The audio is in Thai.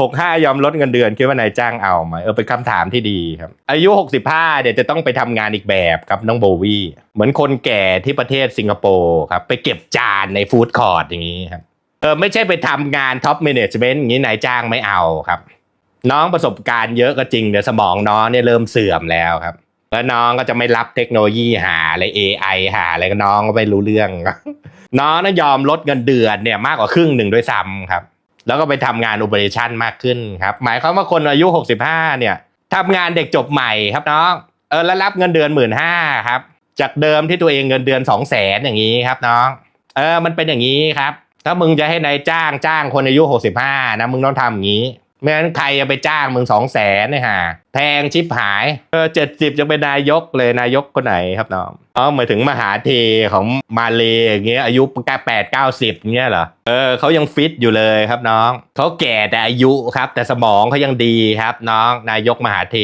หกห้ายอมลดเงินเดือน คิดว่านายจ้างเอาไหมเออเป็นคำถามที่ดีครับ อายุ65เดี๋ยวจะต้องไปทำงานอีกแบบครับน้องโบวี่เหมือนคนแก่ที่ประเทศสิงคโปร์ครับ ไปเก็บจานในฟู้ดคอร์ทอย่างนี้ครับเออไม่ใช่ไปทำงานท็อปเมเนจเมนต์อย่างนี้นายจ้างไม่เอาครับ น้องประสบการณ์เยอะก็จริงเดี๋ยวสมองน้องเนี่ยเริ่มเสื่อมแล้วครับแล้วน้องก็จะไม่รับเทคโนโลยีหาอะไร AI หาอะไรก็น้องก็ไม่รู้เรื่อง น้องน่ะยอมลดเงินเดือนเนี่ยมากกว่าครึ่งหนึ่งด้วยซ้ำครับ แล้วก็ไปทำงานโอเปอเรชั่นมากขึ้นครับหมายความว่าคนอายุ 65 เนี่ยทำงานเด็กจบใหม่ครับน้องเออแล้วรับเงินเดือนหมื่นห้าครับ จากเดิมที่ตัวเองเงินเดือนสองแสนอย่างนี้ครับน้อง เออมันเป็นอย่างนี้ครับ ถ้ามึงจะให้นายจ้างจ้างคนอายุ 65 นะมึงต้องทำอย่างนี้ ไม่งั้นใครจะไปจ้างมึงสองแสนเนี่ยฮะแพงชิบหายเออเจ็ดสิบจะเป็นนายกเลยนายกคนไหนครับน้องอ๋อหมายถึงมหาเทของมาเลอย่างเงี้ยอายุแค่แปดเก้าสิบเงี้ยเหรอเออเขายังฟิตอยู่เลยครับน้องเขาแก่แต่อายุครับ แต่สมองเขายังดีครับน้องนายกมหาเท